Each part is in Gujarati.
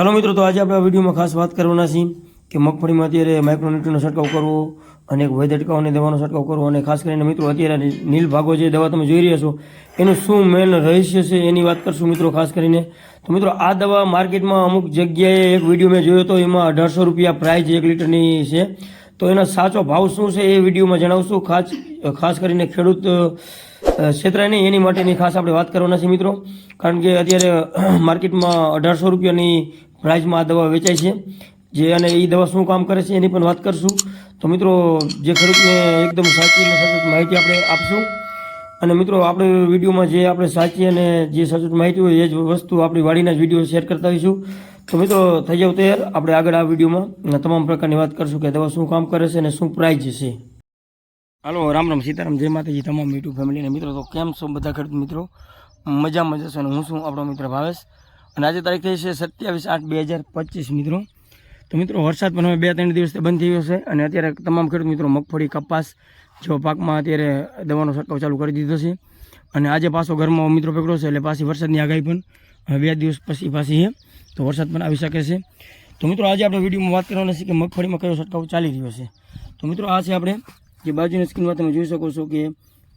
ચાલો મિત્રો, તો આજે આપણે આ વિડીયોમાં ખાસ વાત કરવાના છીએ કે મગફળીમાં અત્યારે માઇક્રોન્યુટ્રીનો છંટકાવ કરવો અને વૈદ અટકાવને દવાનો છંટકાવ કરવો અને ખાસ કરીને મિત્રો, અત્યારે નીલ ભાગો જે દવા તમે જોઈ રહ્યા છો, એનું શું મેન રહસ્ય છે એની વાત કરશું મિત્રો ખાસ કરીને. તો મિત્રો, આ દવા માર્કેટમાં અમુક જગ્યાએ એક વીડિયો મેં જોયો હતો એમાં અઢારસો રૂપિયા પ્રાઇસ એક લીટરની છે. તો એનો સાચો ભાવ શું છે એ વિડીયોમાં જણાવશું ખાસ ખાસ કરીને ખેડૂત ક્ષેત્રે નહીં, એની માટેની ખાસ આપણે વાત કરવાના છે મિત્રો. કારણ કે અત્યારે માર્કેટમાં અઢારસો રૂપિયાની પ્રાઇઝમાં આ દવા વેચાય છે. જે અને એ દવા શું કામ કરે છે એની પણ વાત કરશું. તો મિત્રો, જે ખેડૂતને એકદમ સાચી અને સચોટ માહિતી આપણે આપશું. અને મિત્રો, આપણે વિડીયોમાં જે આપણે સાચી અને જે સચોટ માહિતી હોય એ જ વસ્તુ આપણી વાડીના જ વીડિયો શેર કરતા હોઈશું તો મિત્રો, થઈ જાવ તૈયાર. આપણે આગળ આ વિડીયોમાં તમામ પ્રકારની વાત કરશું કે દવા શું કામ કરે છે અને શું પ્રાઇઝ છે. હાલો, રામ રામ, સીતારામ. જય માતાજી, તમામ યુટ્યુબ ફેમિલીને મિત્રો. તો કેમ છો બધા ખેડૂત મિત્રો? મજામાં છે અને હું છું આપણો મિત્ર ભાવેશ. અને આજે તારીખ થઈ છે સત્યાવીસ આઠ બે હજાર પચીસ, મિત્રો. તો મિત્રો, વરસાદ પણ હવે બે ત્રણ દિવસથી બંધ થઈ ગયો છે અને અત્યારે તમામ ખેડૂત મિત્રો મગફળી, કપાસ જેવો પાકમાં અત્યારે દવાનો છંટકાવ ચાલુ કરી દીધો છે. અને આજે પાછો ઘરમાં મિત્રો પકડ્યો છે એટલે પાછી વરસાદની આગાહી પણ હવે બે દિવસ પછી પાછી છે. તો વરસાદ પણ આવી શકે છે. તો મિત્રો, આજે આપણે વિડીયોમાં વાત કરવાના છે કે મગફળીમાં કયો છંટકાવ ચાલી રહ્યો છે. તો મિત્રો, આ છે આપણે જે બાજુની સ્ક્રીનમાં તમે જોઈ શકો છો કે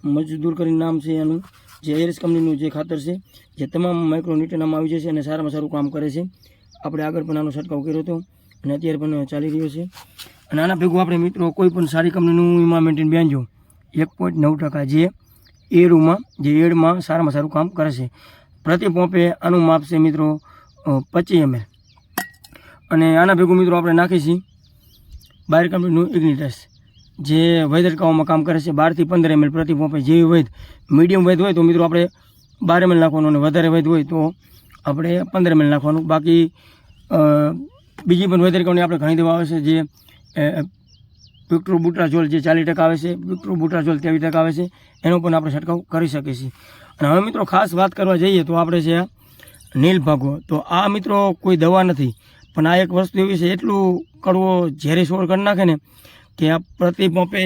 મજદૂર કરીને નામ છે એનું. જે એરિસ કંપનીનું જે ખાતર છે, જે તમામ માઇક્રો નામ આવી જશે અને સારામાં સારું કામ કરે છે. આપણે આગળ પણ આનો છંટકાવ કર્યો હતો અને અત્યારે પણ ચાલી રહ્યો છે. અને આના ભેગું આપણે મિત્રો કોઈ પણ સારી કંપનીનું એમાં મેન્ટેન બેનજો. એક પોઈન્ટ નવ ટકા જે એડમાં જે એડમાં સારામાં સારું કામ કરે છે. પ્રતિ પોંપે આનું માપ છે મિત્રો પચીસ એમએલ. અને આના ભેગું મિત્રો આપણે નાખીશું. બાર કંપનીનું ઇગ્નિટસ જે વૈદ અટકાવવામાં કામ કરે છે, બારથી પંદર એમએલ પ્રતિ પંપે જેવી વૈદ મીડિયમ વૈદ હોય તો મિત્રો આપણે બાર એમએલ નાખવાનું અને વધારે વૈદ હોય તો આપણે પંદર એમએલ નાખવાનું. બાકી બીજી પણ વૈદ અટકાવની આપણે ઘણી દવા આવે છે જે પિક્ટ્રો બુટ્રાઝોલ જે ચાલીસ ટકા આવે છે પિક્ટ્રો બુટ્રાઝોલ ત્રેવીસ ટકા આવે છે, એનો પણ આપણે છંટકાવ કરી શકીએ છીએ. અને હવે મિત્રો ખાસ વાત કરવા જઈએ તો આપણે છે નીલ ભાગો. તો આ મિત્રો કોઈ દવા નથી, પણ આ એક વસ્તુ એવી છે, એટલું કડવો ઝેરી છોડ કરી નાખે ને આ પ્રતિ પંપે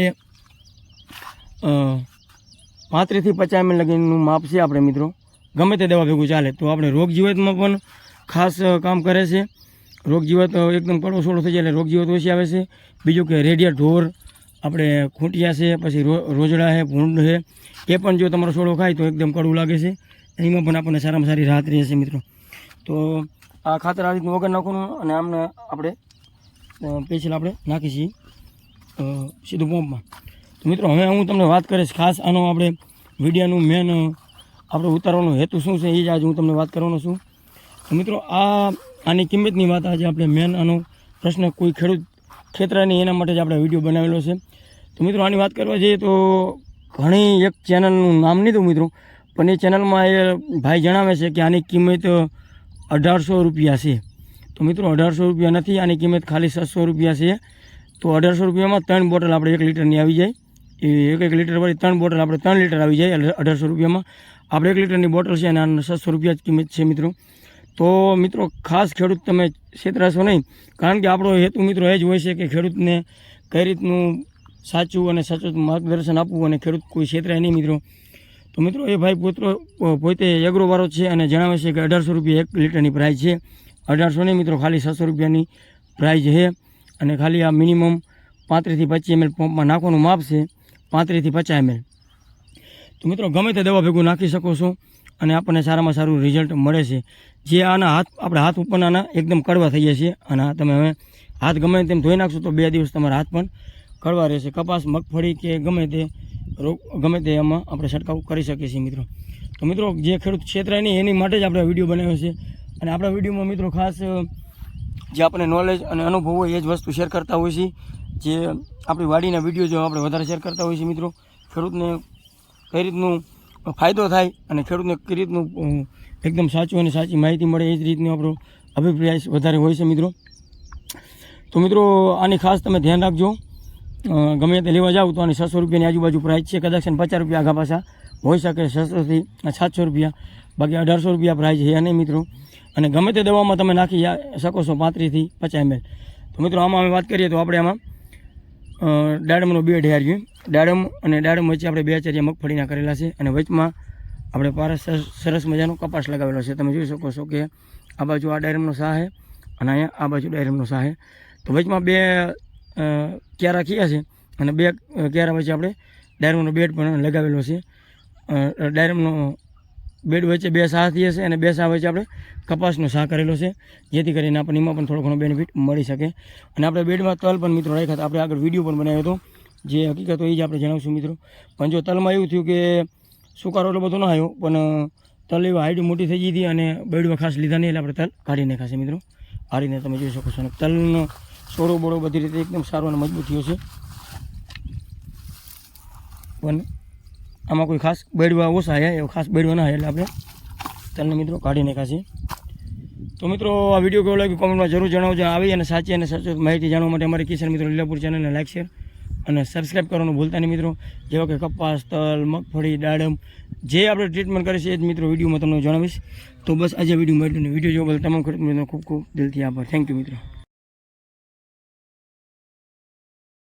પાંત્રીસથી પચાસ એમ લગીનું માપ છે આપણે મિત્રો. ગમે તે દવા ભેગું ચાલે તો આપણે રોગ જીવતમાં પણ ખાસ કામ કરે છે. રોગ જીવત એકદમ કડવો સોડો થઈ જાય એટલે રોગ જીવત ઓછી આવે છે. બીજું કે રેડિયા ઢોર આપણે ખૂંટિયા છે, પછી રોજડા છે, ભૂંડ છે, એ પણ જો તમારો સોડો ખાય તો એકદમ કડવું લાગે છે. એમાં પણ આપણને સારામાં સારી રાહત રહે છે મિત્રો. તો આ ખાતર આ રીતનું વગર નાખવાનું અને આમને આપણે પેશલ આપણે નાખી છીએ સીધું પંપમાં. તો મિત્રો, હવે હું તમને વાત કરીશ ખાસ આનો આપણે વિડીયાનું મેન આપણે ઉતારવાનો હેતુ શું છે એ જ આજે હું તમને વાત કરવાનો છું. તો મિત્રો, આ, આની કિંમતની વાત આજે આપણે મેન આનો પ્રશ્ન કોઈ ખેડૂત ખેતરાની એના માટે જ આપણે વીડિયો બનાવેલો છે. તો મિત્રો, આની વાત કરવા જઈએ તો ઘણી એક ચેનલનું નામ નહીં દઉં મિત્રો, પણ એ ચેનલમાં એ ભાઈ જણાવે છે કે આની કિંમત અઢારસો રૂપિયા છે. તો મિત્રો, અઢારસો રૂપિયા નથી, આની કિંમત ખાલી છસો રૂપિયા છે. તો અઢારસો રૂપિયામાં ત્રણ બોટલ આપણે એક લીટરની આવી જાય. એ એક એક લીટર વાળી ત્રણ બોટલ આપણે ત્રણ લીટર આવી જાય અઢારસો રૂપિયામાં. આપણે એક લીટરની બોટલ છે અને આના છસો રૂપિયા જ કિંમત છે મિત્રો. તો મિત્રો, ખાસ ખેડૂત તમે છેતરાશો નહીં. કારણ કે આપણો હેતુ મિત્રો એ જ હોય છે કે ખેડૂતને કઈ રીતનું સાચું અને સાચું માર્ગદર્શન આપવું અને ખેડૂત કોઈ છેતરાય નહીં મિત્રો. તો મિત્રો, એ ભાઈ પુત્રો પોતે એગ્રોવાળો છે અને જણાવે છે કે અઢારસો રૂપિયા એક લીટરની પ્રાઇસ છે. અઢારસો નહીં મિત્રો, ખાલી છસો રૂપિયાની પ્રાઇસ છે. અને ખાલી આ મિનિમમ પાંત્રીસથી પચીસ એમએલ પંપમાં નાખવાનું માપ છે, પાંત્રીસથી પચાસ એમએલ તો મિત્રો, ગમે તે દવા ભેગું નાખી શકો છો અને આપણને સારામાં સારું રિઝલ્ટ મળે છે. જે આના હાથ, આપણે હાથ ઉપરના એકદમ કડવા થઈ જાય છે અને તમે હવે હાથ ગમે તેમ ધોઈ નાખશો તો બે દિવસ તમારા હાથ પણ કડવા રહેશે. કપાસ, મગફળી કે ગમે તે રોગ, ગમે તે એમાં આપણે છંટકાવ કરી શકીએ છીએ મિત્રો. તો મિત્રો, જે ખેડૂત ક્ષેત્ર નહીં એની માટે જ આપણે વીડિયો બનાવ્યો છે. અને આપણા વિડીયોમાં મિત્રો ખાસ જે આપણે નોલેજ અને અનુભવ હોય એ જ વસ્તુ શેર કરતા હોઈએ છીએ. જે આપણી વાડીના વીડિયો જો આપણે વધારે શેર કરતા હોઈએ છીએ મિત્રો, ખેડૂતને કઈ રીતનું ફાયદો થાય અને ખેડૂતને કઈ રીતનું એકદમ સાચું અને સાચી માહિતી મળે એ જ રીતનો આપણો અભિપ્રાય વધારે હોય છે મિત્રો. તો મિત્રો, આની ખાસ તમે ધ્યાન રાખજો. ગમે તે લેવા જાઓ તો આની છસો રૂપિયાની આજુબાજુ પ્રાઇસ છે. કદાચ પચાસ રૂપિયા આગા પાછા હોઈ શકે, છસોથી સાતસો રૂપિયા. બાકી અઢારસો રૂપિયા પ્રાઇસ છે નહીં મિત્રો. અને ગમે તે દવામાં તમે નાખી શકો છો પાંત્રીસથી પચાસ એમએલ તો મિત્રો, આમાં અમે વાત કરીએ તો આપણે આમાં ડાડમનો બે ઢેર્યું ડાડમ અને ડાડમ વચ્ચે આપણે બે ચરિયા મગફળીના કરેલા છે અને વચમાં આપણે પારસ સરસ મજાનો કપાસ લગાવેલો છે. તમે જોઈ શકો છો કે આ બાજુ આ ડાયરમનો શાહ છે અને અહીંયા આ બાજુ ડાયરમનો શાહ છે. તો વચમાં બે ક્યારા ખીયા છે અને બે ક્યારા વચ્ચે આપણે ડાયરમનો બેડ પણ લગાવેલો છે. ડાયરમનો બેડ વચ્ચે બે સા થઈએ છે અને બે સા વચ્ચે આપણે કપાસનો સા કરેલો છે. જેથી કરીને આપણને એમાં પણ થોડો ઘણો બેનિફિટ મળી શકે. અને આપણે બેડમાં તલ પણ મિત્રો રાખ્યા હતા. આપણે આગળ વીડિયો પણ બનાવ્યો હતો. જે હકીકત એ જ આપણે જણાવશું મિત્રો. પણ જો તલમાં એવું થયું કે સુકારો એટલો બધો ન આવ્યો, પણ તલ એવી હાઈટ મોટી થઈ ગઈ હતી અને બેડમાં ખાસ લીધા નહીં એટલે આપણે તલ કાઢી નાખ્યા મિત્રો. આ રીતે તમે જોઈ શકો છો. અને તલનો સોડો બોડો બધી રીતે એકદમ સારો અને મજબૂત થયો છે. પણ આમાં કોઈ ખાસ બેડવા ઓછા છે, એવો ખાસ બેડવા ના છે એટલે આપણે તલને મિત્રો કાઢી નાખ્યા છીએ. તો મિત્રો, આ વીડિયો કેવો લાગ્યો કોમેન્ટમાં જરૂર જણાવજો. આવી અને સાચી અને સચોટ માહિતી જાણવા માટે અમારી કિશન મિત્રો લીલાપુર ચેનલને લાઈક શેર અને સબસ્ક્રાઈબ કરવાનું ભૂલતા નહીં મિત્રો. જેવા કે કપાસ, તલ, મગફળી, દાડમ, જે આપણે ટ્રીટમેન્ટ કરીએ છીએ એ જ મિત્રો વિડીયોમાં તમને જણાવીશ. તો બસ આજે વીડિયો મળ્યું વીડિયો જોવા બદલ તમામ ખેડૂત મિત્રો ખૂબ ખૂબ દિલથી આભાર. થેન્ક યુ મિત્રો.